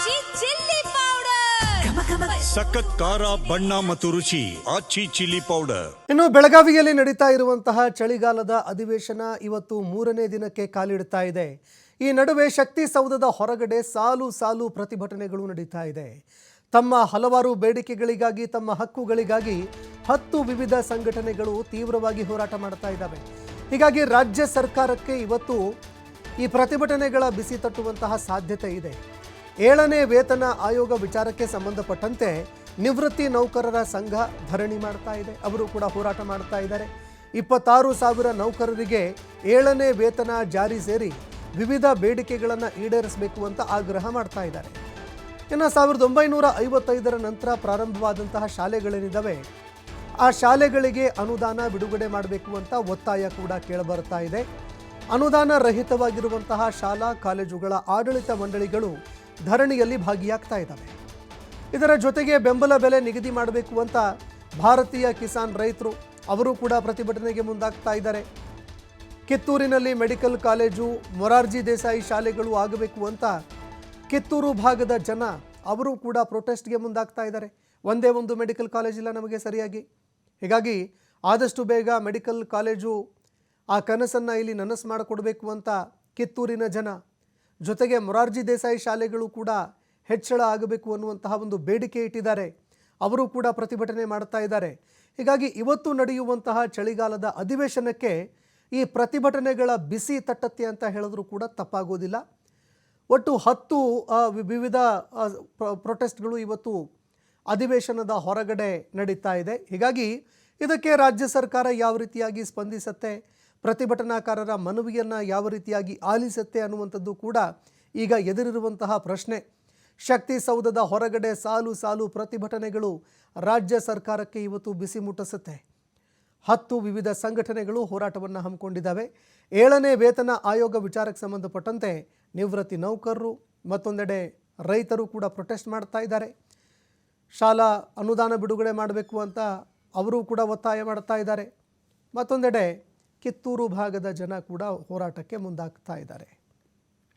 ಆಚಿ chilli powder. ಸಖತ್ ಖಾರ ಬಣ್ಣ ಮತ್ತು ರುಚಿ ಆಚಿ ಚಿಲ್ಲಿ ಪೌಡರ್. ಇನ್ನು ಬೆಳಗಾವಿಯಲ್ಲಿ ನಡೀತಾ ಇರುವಂತಹ ಚಳಿಗಾಲದ ಅಧಿವೇಶನ ಇವತ್ತು ಮೂರನೇ ದಿನಕ್ಕೆ ಕಾಲಿಡ್ತಾ ಇದೆ. ಈ ನಡುವೆ ಶಕ್ತಿ ಸೌಧದ ಹೊರಗಡೆ ಸಾಲು ಸಾಲು ಪ್ರತಿಭಟನೆಗಳು ನಡೀತಾ ಇದೆ. ತಮ್ಮ ಹಲವಾರು ಬೇಡಿಕೆಗಳಿಗಾಗಿ ತಮ್ಮ ಹಕ್ಕುಗಳಿಗಾಗಿ ಹತ್ತು ವಿವಿಧ ಸಂಘಟನೆಗಳು ತೀವ್ರವಾಗಿ ಹೋರಾಟ ಮಾಡ್ತಾ ಇದ್ದಾವೆ. ಹೀಗಾಗಿ ರಾಜ್ಯ ಸರ್ಕಾರಕ್ಕೆ ಇವತ್ತು ಈ ಪ್ರತಿಭಟನೆಗಳ ಬಿಸಿ ತಟ್ಟುವಂತಹ ಸಾಧ್ಯತೆ ಇದೆ. ಏಳನೇ ವೇತನ ಆಯೋಗ ವಿಚಾರಕ್ಕೆ ಸಂಬಂಧಪಟ್ಟಂತೆ ನಿವೃತ್ತಿ ನೌಕರರ ಸಂಘ ಧರಣಿ ಮಾಡ್ತಾ ಇದೆ. ಅವರು ಕೂಡ ಹೋರಾಟ ಮಾಡ್ತಾ ಇದ್ದಾರೆ. ಇಪ್ಪತ್ತಾರು ಸಾವಿರ ನೌಕರರಿಗೆ ಏಳನೇ ವೇತನ ಜಾರಿ ಸೇರಿ ವಿವಿಧ ಬೇಡಿಕೆಗಳನ್ನು ಈಡೇರಿಸಬೇಕು ಅಂತ ಆಗ್ರಹ ಮಾಡ್ತಾ ಇದ್ದಾರೆ. ಇನ್ನು ಸಾವಿರದ ಒಂಬೈನೂರ ಐವತ್ತೈದರ ನಂತರ ಪ್ರಾರಂಭವಾದಂತಹ ಶಾಲೆಗಳೇನಿದ್ದಾವೆ ಆ ಶಾಲೆಗಳಿಗೆ ಅನುದಾನ ಬಿಡುಗಡೆ ಮಾಡಬೇಕು ಅಂತ ಒತ್ತಾಯ ಕೂಡ ಕೇಳಬರ್ತಾ ಇದೆ. ಅನುದಾನ ರಹಿತವಾಗಿರುವಂತಹ ಶಾಲಾ, ಕಾಲೇಜುಗಳ ಆಡಳಿತ ಮಂಡಳಿಗಳು ಧರಣಿಯಲ್ಲಿ ಭಾಗಿಯಾಗ್ತಾ ಇದ್ದಾವೆ. ಇದರ ಜೊತೆಗೆ ಬೆಂಬಲ ಬೆಲೆ ನಿಗದಿ ಮಾಡಬೇಕು ಅಂತ ಭಾರತೀಯ ಕಿಸಾನ್ ರೈತರು, ಅವರು ಕೂಡ ಪ್ರತಿಭಟನೆಗೆ ಮುಂದಾಗ್ತಾ ಇದ್ದಾರೆ. ಕಿತ್ತೂರಿನಲ್ಲಿ ಮೆಡಿಕಲ್ ಕಾಲೇಜು, ಮೊರಾರ್ಜಿ ದೇಸಾಯಿ ಶಾಲೆಗಳು ಆಗಬೇಕು ಅಂತ ಕಿತ್ತೂರು ಭಾಗದ ಜನ, ಅವರು ಕೂಡ ಪ್ರೊಟೆಸ್ಟ್ಗೆ ಮುಂದಾಗ್ತಾ ಇದ್ದಾರೆ. ಒಂದೇ ಒಂದು ಮೆಡಿಕಲ್ ಕಾಲೇಜ್ ಇಲ್ಲ ನಮಗೆ ಸರಿಯಾಗಿ. ಹೀಗಾಗಿ ಆದಷ್ಟು ಬೇಗ ಮೆಡಿಕಲ್ ಕಾಲೇಜು ಆ ಕನಸನ್ನು ಇಲ್ಲಿ ನನಸು ಮಾಡಿಕೊಡ್ಬೇಕು ಅಂತ ಕಿತ್ತೂರಿನ ಜನ ಜೊತೆಗೆ ಮೊರಾರ್ಜಿ ದೇಸಾಯಿ ಶಾಲೆಗಳು ಕೂಡ ಹೆಚ್ಚಳ ಆಗಬೇಕು ಅನ್ನುವಂತಹ ಒಂದು ಬೇಡಿಕೆ ಇಟ್ಟಿದ್ದಾರೆ. ಅವರು ಕೂಡ ಪ್ರತಿಭಟನೆ ಮಾಡ್ತಾ ಇದ್ದಾರೆ. ಹೀಗಾಗಿ ಇವತ್ತು ನಡೆಯುವಂತಹ ಚಳಿಗಾಲದ ಅಧಿವೇಶನಕ್ಕೆ ಈ ಪ್ರತಿಭಟನೆಗಳ ಬಿಸಿ ತಟ್ಟತ್ತೆ ಅಂತ ಹೇಳಿದ್ರು ಕೂಡ ತಪ್ಪಾಗೋದಿಲ್ಲ. ಒಟ್ಟು ಹತ್ತು ವಿವಿಧ ಪ್ರೊಟೆಸ್ಟ್ಗಳು ಇವತ್ತು ಅಧಿವೇಶನದ ಹೊರಗಡೆ ನಡೀತಾ ಇದೆ. ಹೀಗಾಗಿ ಇದಕ್ಕೆ ರಾಜ್ಯ ಸರ್ಕಾರ ಯಾವ ರೀತಿಯಾಗಿ ಸ್ಪಂದಿಸುತ್ತೆ? ಪ್ರತಿಭಟನಾಕಾರರ ಮನವಿಯನ್ನು ಯಾವ ರೀತಿಯಾಗಿ ಆಲಿಸುತ್ತೆ ಅನ್ನುವಂಥದ್ದು ಕೂಡ ಈಗ ಎದುರಿರುವಂತಹ ಪ್ರಶ್ನೆ. ಶಕ್ತಿ ಸೌಧದ ಹೊರಗಡೆ ಸಾಲು ಸಾಲು ಪ್ರತಿಭಟನೆಗಳು ರಾಜ್ಯ ಸರ್ಕಾರಕ್ಕೆ ಇವತ್ತು ಬಿಸಿ ಮುಟ್ಟಿಸುತ್ತೆ. ಹತ್ತು ವಿವಿಧ ಸಂಘಟನೆಗಳು ಹೋರಾಟವನ್ನು ಹಮ್ಮಿಕೊಂಡಿದ್ದಾವೆ. ಏಳನೇ ವೇತನ ಆಯೋಗ ವಿಚಾರಕ್ಕೆ ಸಂಬಂಧಪಟ್ಟಂತೆ ನಿವೃತ್ತಿ ನೌಕರರು, ಮತ್ತೊಂದೆಡೆ ರೈತರು ಕೂಡ ಪ್ರೊಟೆಸ್ಟ್ ಮಾಡ್ತಾ ಇದ್ದಾರೆ. ಶಾಲಾ ಅನುದಾನ ಬಿಡುಗಡೆ ಮಾಡಬೇಕು ಅಂತ ಅವರು ಕೂಡ ಒತ್ತಾಯ ಮಾಡ್ತಾ ಇದ್ದಾರೆ. ಮತ್ತೊಂದೆಡೆ ಕಿತ್ತೂರು ಭಾಗದ ಜನ ಕೂಡ ಹೋರಾಟಕ್ಕೆ ಮುಂದಾಗ್ತಾ ಇದ್ದಾರೆ.